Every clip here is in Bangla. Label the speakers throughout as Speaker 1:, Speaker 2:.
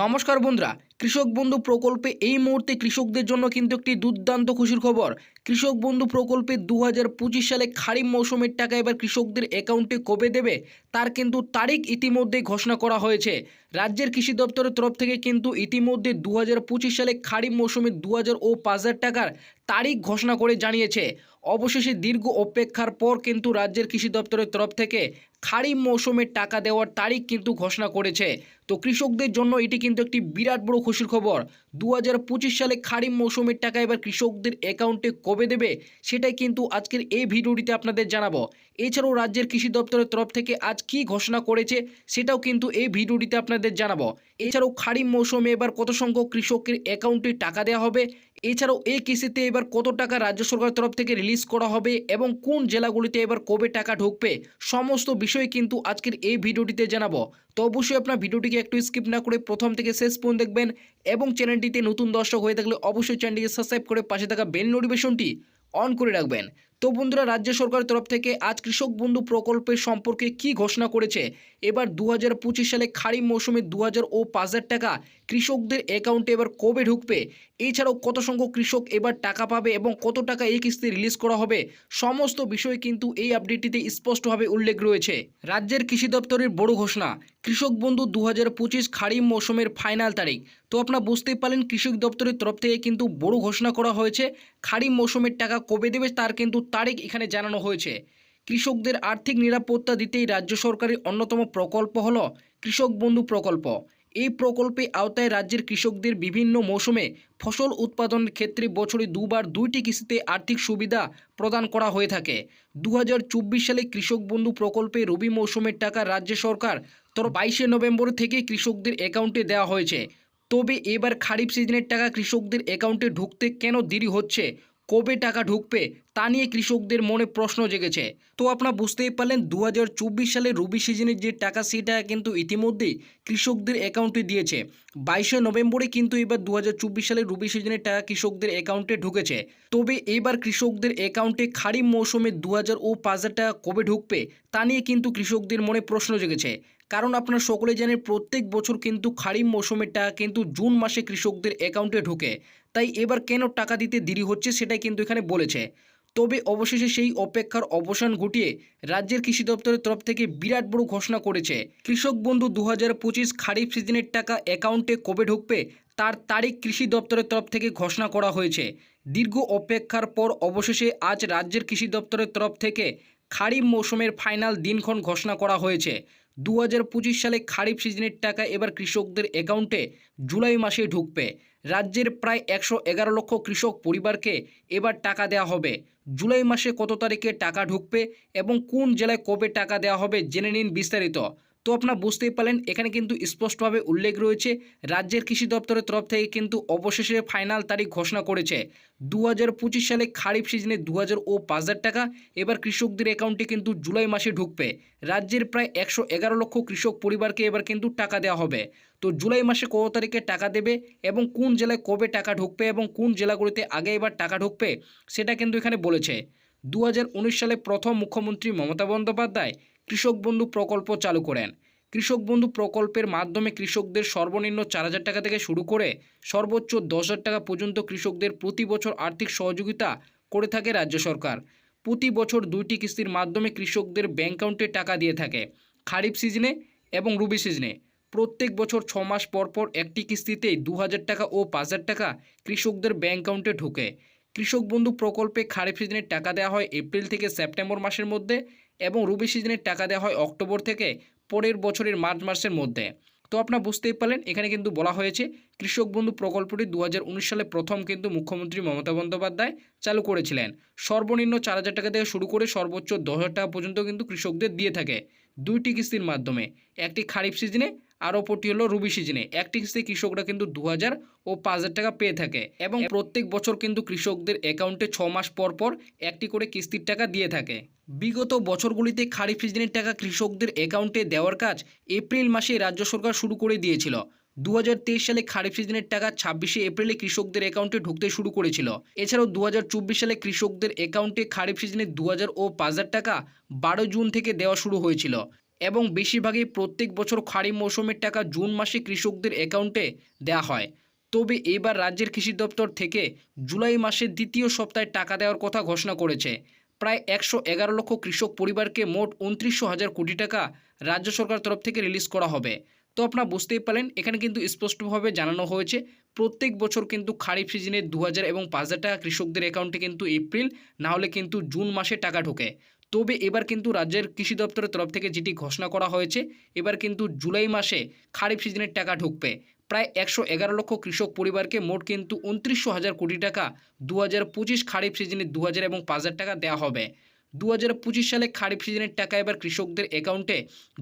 Speaker 1: নমস্কার বন্ধুরা, কৃষক বন্ধু প্রকল্পে এই মুহূর্তে কৃষকদের জন্য কিন্তু একটি দুর্দান্ত খুশির খবর। কৃষক বন্ধু প্রকল্পে দু হাজার পঁচিশ সালে খারিফ মৌসুমের টাকা এবার কৃষকদের অ্যাকাউন্টে কবে দেবে, তার কিন্তু তারিখ ইতিমধ্যে ঘোষণা করা হয়েছে। রাজ্যের কৃষি দপ্তরের তরফ থেকে কিন্তু ইতিমধ্যে দু হাজার পঁচিশ সালে খারিফ মৌসুমে দু হাজার ও পাঁচ হাজার টাকার তারিখ ঘোষণা করে জানিয়েছে। অবশেষে দীর্ঘ অপেক্ষার পর কিন্তু রাজ্যের কৃষি দপ্তরের তরফ থেকে খারিফ মৌসুমের টাকা দেওয়ার তারিখ কিন্তু ঘোষণা করেছে। তো কৃষকদের জন্য এটি কিন্তু একটি বিরাট বড় খুশির খবর। দু হাজার পঁচিশ সালে খারিফ মৌসুমের টাকা এবার কৃষকদের অ্যাকাউন্টে কবে দেবে সেটাই কিন্তু আজকের এই ভিডিওটিতে আপনাদের জানাব। এছাড়াও রাজ্যের কৃষি দপ্তরের তরফ থেকে আজ কি ঘোষণা করেছে সেটাও কিন্তু এই ভিডিওটিতে আপনাদের জানাব। এছাড়াও খারিফ মৌসুমে এবার কত সংখ্যক কৃষকের অ্যাকাউন্টে টাকা দেওয়া হবে এছাড়াও এই কিস্তিতে এবার কত টাকা রাজ্য সরকারের তরফ থেকে রিলিজ করা হবে এবং কোন জেলাগুলিতে এবার কবে টাকা ঢুকবে, সমস্ত বিষয় কিন্তু আজকের এই ভিডিওটিতে জানাব। তো অবশ্যই আপনার ভিডিওটিকে একটু স্কিপ না করে প্রথম থেকে শেষ পর্যন্ত দেখবেন এবং চ্যানেলটিতে নতুন দর্শক হয়ে থাকলে অবশ্যই চ্যানেলটিকে সাবস্ক্রাইব করে পাশে থাকা বেল নোটিফিকেশনটি অন করে রাখবেন। তো বন্ধুরা, রাজ্য সরকারের তরফ থেকে আজ কৃষক বন্ধু প্রকল্পের সম্পর্কে কি ঘোষণা করেছে? এবার দু হাজার পঁচিশ সালে খারিফ মৌসুমে দু হাজার ও পাঁচ হাজার টাকা কৃষকদের অ্যাকাউন্টে এবার কবে ঢুকবে? এছাড়াও কত সংখ্যক কৃষক এবার টাকা পাবে এবং কত টাকা এই কিস্তি রিলিজ করা হবে, সমস্ত বিষয় কিন্তু এই আপডেটটিতে স্পষ্টভাবে উল্লেখ রয়েছে। রাজ্যের কৃষি দপ্তরের বড় ঘোষণা, কৃষক বন্ধু দু হাজার পঁচিশ খারিফ মৌসুমের ফাইনাল তারিখ। তো আপনারা বুঝতেই পারলেন, কৃষক দপ্তরের তরফ থেকে কিন্তু বড় ঘোষণা করা হয়েছে, খারিফ মৌসুমের টাকা কবে দেবে তার কিন্তু তারিখ এখানে জানানো হয়েছে। কৃষকদের আর্থিক নিরাপত্তা দিতেই রাজ্য সরকারের অন্যতম প্রকল্প হল কৃষক বন্ধু প্রকল্প। এই প্রকল্পে আওতায় রাজ্যের কৃষকদের বিভিন্ন মৌসুমে ফসল উৎপাদনের ক্ষেত্রে বছরে দুবার দুইটি কিস্তিতে আর্থিক সুবিধা প্রদান করা হয়ে থাকে। দু হাজার চব্বিশ সালে কৃষক বন্ধু প্রকল্পে রবি মৌসুমের টাকা রাজ্য সরকার তোর বাইশে নভেম্বর থেকে কৃষকদের অ্যাকাউন্টে দেওয়া হয়েছে। তবে এবার খারিফ সিজনের টাকা কৃষকদের অ্যাকাউন্টে ঢুকতে কেন দেরি হচ্ছে? কবে টাকা ঢুকবে তা নিয়ে কৃষকদের মনে প্রশ্ন জেগেছে। তো আপনারা বুঝতেই পারলেন দু সালে রবি সিজনের যে টাকা সেটা কিন্তু ইতিমধ্যেই কৃষকদের অ্যাকাউন্টে দিয়েছে। বাইশে নভেম্বরে কিন্তু এবার দু সালে রবি সিজনের টাকা কৃষকদের অ্যাকাউন্টে ঢুকেছে। তবে এবার কৃষকদের অ্যাকাউন্টে খারিফ মৌসুমে দু হাজার ও পাঁচ হাজার টাকা কবে ঢুকবে তা নিয়ে কিন্তু কৃষকদের মনে প্রশ্ন জেগেছে। কারণ আপনারা সকলে জানেন প্রত্যেক বছর কিন্তু খারিফ মৌসুমের টাকা কিন্তু জুন মাসে কৃষকদের অ্যাকাউন্টে ঢোকে। তাই এবার কেন টাকা দিতে দেরি হচ্ছে সেটাই কিন্তু এখানে বলেছে। তবে অবশেষে সেই অপেক্ষার অবসান ঘটিয়ে রাজ্যের কৃষি দপ্তরের তরফ থেকে বিরাট বড় ঘোষণা করেছে। কৃষক বন্ধু দু হাজার পঁচিশ খারিফ সিজনের টাকা অ্যাকাউন্টে কবে ঢুকবে তার তারিখ কৃষি দপ্তরের তরফ থেকে ঘোষণা করা হয়েছে। দীর্ঘ অপেক্ষার পর অবশেষে আজ রাজ্যের কৃষি দপ্তরের তরফ থেকে খারিফ মৌসুমের ফাইনাল দিনক্ষণ ঘোষণা করা হয়েছে। দু হাজার পঁচিশ সালে খারিফ সিজনের টাকা এবার কৃষকদের অ্যাকাউন্টে জুলাই মাসে ঢুকবে। রাজ্যের প্রায় একশো এগারো লক্ষ কৃষক পরিবারকে এবার টাকা দেওয়া হবে। জুলাই মাসে কত তারিখে টাকা ঢুকবে এবং কোন জেলায় কবে টাকা দেওয়া হবে জেনে নিন বিস্তারিত। তো আপনারা বুঝতেই পারলেন, এখানে কিন্তু স্পষ্টভাবে উল্লেখ রয়েছে, রাজ্যের কৃষি দপ্তরের তরফ থেকে কিন্তু অবশেষে ফাইনাল তারিখ ঘোষণা করেছে। দু হাজার পঁচিশ সালে খারিফ সিজনে দু হাজার ও পাঁচ হাজার টাকা, এবার কৃষকদের অ্যাকাউন্টে কিন্তু জুলাই মাসে ঢুকবে। রাজ্যের প্রায় একশো এগারো লক্ষ কৃষক পরিবারকে এবার কিন্তু টাকা দেওয়া হবে। তো জুলাই মাসে কত তারিখে টাকা দেবে এবং কোন জেলায় কবে টাকা ঢুকবে এবং কোন জেলাগুলিতে আগে এবার টাকা ঢুকবে, সেটা কিন্তু এখানে বলেছে। দু হাজার উনিশ সালে প্রথম মুখ্যমন্ত্রী মমতা বন্দ্যোপাধ্যায় কৃষক বন্ধু প্রকল্প চালু করেন। কৃষক বন্ধু প্রকল্পের মাধ্যমে কৃষকদের সর্বনিম্ন চার হাজার টাকা থেকে শুরু করে সর্বোচ্চ দশ হাজার টাকা পর্যন্ত কৃষকদের প্রতি বছর আর্থিক সহযোগিতা করে থাকে রাজ্য সরকার। প্রতি বছর দুইটি কিস্তির মাধ্যমে কৃষকদের ব্যাঙ্ক অ্যাকাউন্টে টাকা দিয়ে থাকে, খারিফ সিজনে এবং রুবি সিজনে। প্রত্যেক বছর ছ মাস পর পর একটি কিস্তিতে দু হাজার টাকা ও পাঁচ হাজার টাকা কৃষকদের ব্যাঙ্ক অ্যাকাউন্টে ঢোকে। কৃষক বন্ধু প্রকল্পে খারিফ সিজনের টাকা দেওয়া হয় এপ্রিল থেকে সেপ্টেম্বর মাসের মধ্যে এবং রবি সিজনের টাকা দেওয়া হয় অক্টোবর থেকে পরের বছরের মার্চ মাসের মধ্যে। তো আপনারা বুঝতেই পারলেন, এখানে কিন্তু বলা হয়েছে, কৃষক বন্ধু প্রকল্পটি দু হাজার উনিশ সালে প্রথম কিন্তু মুখ্যমন্ত্রী মমতা বন্দ্যোপাধ্যায় চালু করেছিলেন। সর্বনিম্ন চার হাজার টাকা থেকে শুরু করে সর্বোচ্চ দশ টাকা পর্যন্ত কিন্তু কৃষকদের দিয়ে থাকে দুইটি কিস্তির মাধ্যমে। একটি খারিফ সিজনে আর অপরটি হলো রবি সিজনে। একটি কিস্তি কৃষকরা কিন্তু দু হাজার ও পাঁচ হাজার টাকা পেয়ে থাকে এবং প্রত্যেক বছর কিন্তু কৃষকদের অ্যাকাউন্টে ছ মাস পর পর একটি করে কিস্তির টাকা দিয়ে থাকে। বিগত বছরগুলিতে খারিফ সিজনের টাকা কৃষকদের অ্যাকাউন্টে দেওয়ার কাজ এপ্রিল মাসে রাজ্য সরকার শুরু করে দিয়েছিল। দু হাজার তেইশ সালে খারিফ সিজনের টাকা ছাব্বিশে এপ্রিলে কৃষকদের অ্যাকাউন্টে ঢুকতে শুরু করেছিল। এছাড়াও দু হাজার চব্বিশ সালে কৃষকদের অ্যাকাউন্টে খারিফ সিজনে দু হাজার ও পাঁচ হাজার টাকা বারো জুন থেকে দেওয়া শুরু হয়েছিল। এবং বেশিরভাগই প্রত্যেক বছর খারিফ মৌসুমের টাকা জুন মাসে কৃষকদের অ্যাকাউন্টে দেওয়া হয়। তবে এবার রাজ্যের কৃষি দপ্তর থেকে জুলাই মাসের দ্বিতীয় সপ্তাহে টাকা দেওয়ার কথা ঘোষণা করেছে। প্রায় একশো এগারো লক্ষ কৃষক পরিবারকে মোট উনত্রিশশো হাজার কোটি টাকা রাজ্য সরকার তরফ থেকে রিলিজ করা হবে। তো আপনারা বুঝতেই পারলেন, এখানে কিন্তু স্পষ্টভাবে জানানো হয়েছে, প্রত্যেক বছর কিন্তু খারিফ সিজনে দু হাজার এবং পাঁচ হাজার টাকা কৃষকদের অ্যাকাউন্টে কিন্তু এপ্রিল না হলে কিন্তু জুন মাসে টাকা ঢোকে। তবে এবার কিন্তু রাজ্যের কৃষি দপ্তরের তরফ থেকে যেটি ঘোষণা করা হয়েছে, এবার কিন্তু জুলাই মাসে খারিফ সিজনের টাকা ঢুকবে। প্রায় একশো এগারো লক্ষ কৃষক পরিবারকে মোট কিন্তু উনত্রিশশো হাজার কোটি টাকা দু হাজার পঁচিশ খারিফ সিজনে দু হাজার এবং পাঁচ হাজার টাকা দেওয়া হবে। দু হাজার পঁচিশ সালে খারিফ সিজনের টাকা এবার কৃষকদের অ্যাকাউন্টে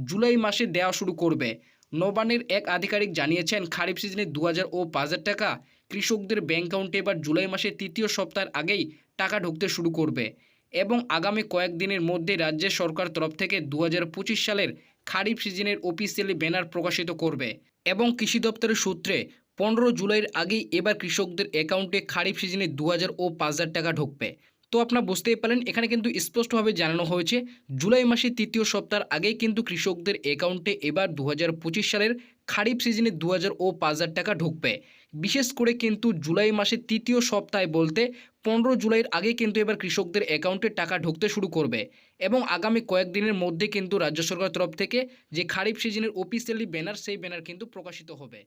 Speaker 1: জুলাই মাসে দেওয়া শুরু করবে। নবান্নের এক আধিকারিক জানিয়েছেন, খারিফ সিজনে দু হাজার ও পাঁচ হাজার টাকা কৃষকদের ব্যাঙ্ক অ্যাকাউন্টে এবার জুলাই মাসের তৃতীয় সপ্তাহের আগেই টাকা ঢুকতে শুরু করবে। এবং আগামী কয়েকদিনের মধ্যে রাজ্যের সরকার তরফ থেকে দু হাজার পঁচিশ সালের খারিফ সিজনের অফিসিয়ালি ব্যানার প্রকাশিত করবে। এবং কৃষি দপ্তরের সূত্রে পনেরো জুলাইয়ের আগেই এবার কৃষকদের অ্যাকাউন্টে খারিফ সিজনে দু হাজার ও পাঁচ হাজার টাকা ঢুকবে। তো আপনারা বুঝতেই পারেন এখানে কিন্তু স্পষ্টভাবে জানানো হয়েছে, জুলাই মাসের তৃতীয় সপ্তাহের আগেই কিন্তু কৃষকদের অ্যাকাউন্টে এবার দু হাজার পঁচিশ সালের খারিফ সিজনে দু হাজার ও পাঁচ হাজার টাকা ঢুকবে। বিশেষ করে কিন্তু জুলাই মাসের তৃতীয় সপ্তাহে বলতে পনেরো জুলাইয়ের আগে কিন্তু এবার কৃষকদের অ্যাকাউন্টে টাকা ঢুকতে শুরু করবে এবং আগামী কয়েকদিনের মধ্যে কিন্তু রাজ্য সরকার তরফ থেকে যে খারিফ সিজনের অফিসিয়ালি ব্যানার সেই ব্যানার কিন্তু প্রকাশিত হবে।